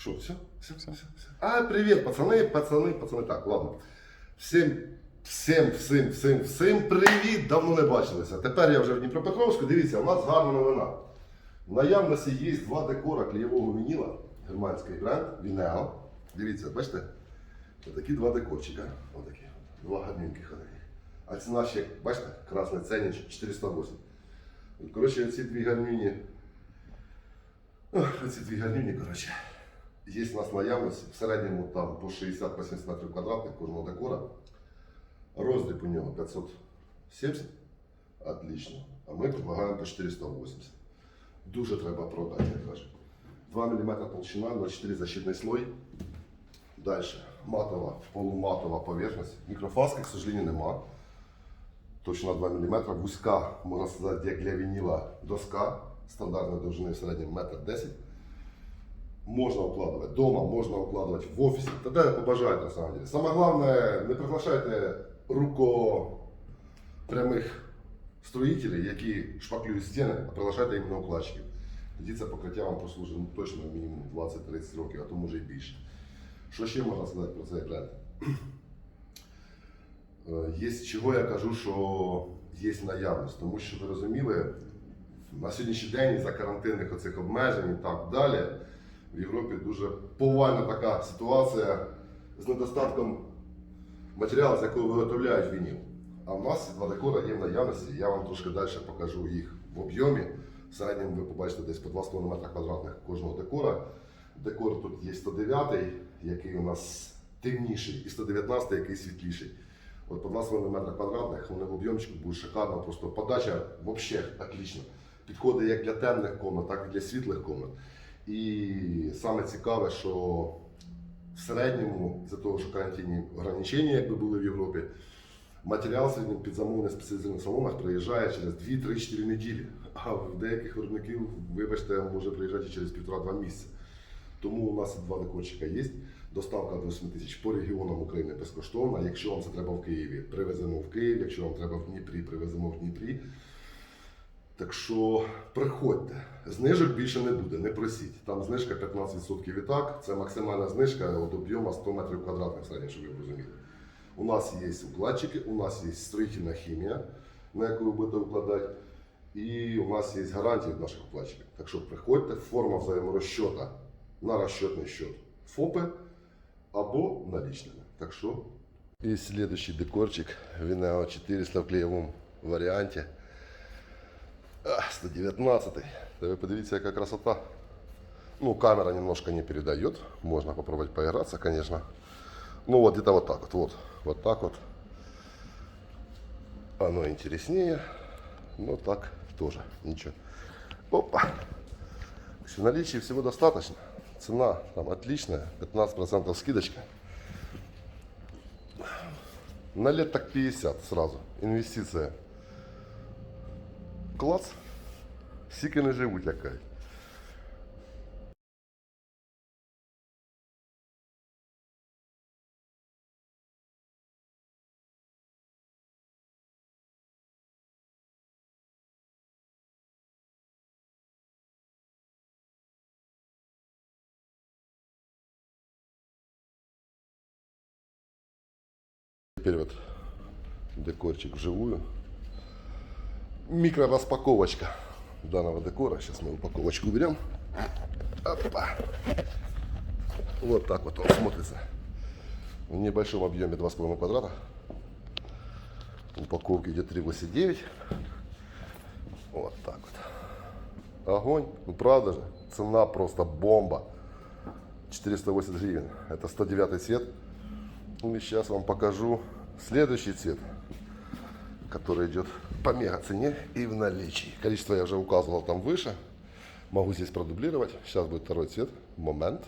Що, все? Все, все, все. А, привіт, пацани, пацани, пацани. Так, ладно. Всім, всім, всім, всім, всім привіт! Давно не бачилися. Тепер я вже в Дніпропетровську. Дивіться, у нас гарна новина. В наявності є два декора клеєвого вініла, германський бренд Вінео. Дивіться, бачите? Отакі два декорчика. Отакі. Два гарненьких. отакі. А ціна ще, бачите, красний ценніч 408. Коротше, ці дві гарнюні. Оці дві гарнюні, коротше. Є у нас наявність в середньому там по 60-80 метрів квадратних кожного декора. Роздріб у нього 570. Отлично. А ми предлагаємо по 480. Дуже треба продати, я кажу. 2 мм толщина, 0,4 защитний слой. Дальше. Матова, полуматова поверхность. Микрофаски, к сожалению, нема. Точно 2 мм. Вузька, можна сказати, як для вініла доска. Стандартної довжини в середньому 1,10 м. Можна укладывать дома, можна укладывать в офісі. Та де побажаєте на самом деле. Саме головне, не приглашайте руко прямих строїтелів, які шпаклюють стіни, а приглашайте іменно укладчиків. Тоді це покриття вам послужить ну, точно мінімум 20-30 років, а то може і більше. Що ще можна сказати про цей бренд? Є з чого я кажу, що є наявність, тому що ви розуміли, на сьогоднішній день за карантинних оцих обмежень і так далі в Європі дуже повальна така ситуація з недостатком матеріалу, з якого виготовляють вініл. А в нас два декора є в наявності. Я вам трошки далі покажу їх в об'ємі. В середньому ви побачите десь по 2,5 метра квадратних кожного декора. Декор тут є 109, який у нас темніший, і 119, який світліший. От по 2,5 метра квадратних вони в об'ємчику будуть шикарно, просто подача взагалі отлично. Підходить як для темних комнат, так і для світлих комнат. І саме цікаве, що в середньому, з-за того, що карантинні ограничення якби були в Європі, матеріал сьогодні під замовлення в спеціалізованих салонах приїжджає через 2-3-4 неділі. А в деяких виробників, вибачте, може приїжджати через півтора-два місяці. Тому у нас два декорчика є. Доставка до 8 тисяч по регіонам України безкоштовна. Якщо вам це треба в Києві, привеземо в Київ. Якщо вам треба в Дніпрі, привеземо в Дніпрі. Так що приходьте. Знижок більше не буде, не просіть. Там знижка 15% і так. Це максимальна знижка від об'єму 100 метрів квадратних середньо, щоб ви розуміли. У нас є укладчики, у нас є строїтельна хімія, на яку ви будете укладати. І у нас є гарантії від наших укладчиків. Так що приходьте, форма взаєморозчета на розчетний счет ФОПи або налічними. Так що. І слідуючий декорчик Вінео 400 в клеєвому варіанті. А, 119. Да вы подивіться, яка красота. Ну, камера немножко не передает. Можно попробовать поиграться, конечно. Ну, вот где-то вот так вот. Вот, вот так вот. Оно интереснее. Но так тоже. Ничего. Опа. В наличии всего достаточно. Цена там отличная. 15% скидочка. На лет так 50 сразу. Инвестиция. Клац. Сіки не живуть, як. Теперь вот декорчик вживую. Микрораспаковочка данного декора. Сейчас мы упаковочку уберем. Опа. Вот так вот он смотрится. В небольшом объеме 2,5 квадрата. Упаковки идет 3,89. Вот так вот. Огонь. Ну правда же. Цена просто бомба. 480 гривен. Это 109 цвет. И сейчас вам покажу следующий цвет который идет по мега цене и в наличии. Количество я уже указывал там выше. Могу здесь продублировать. Сейчас будет второй цвет. Момент.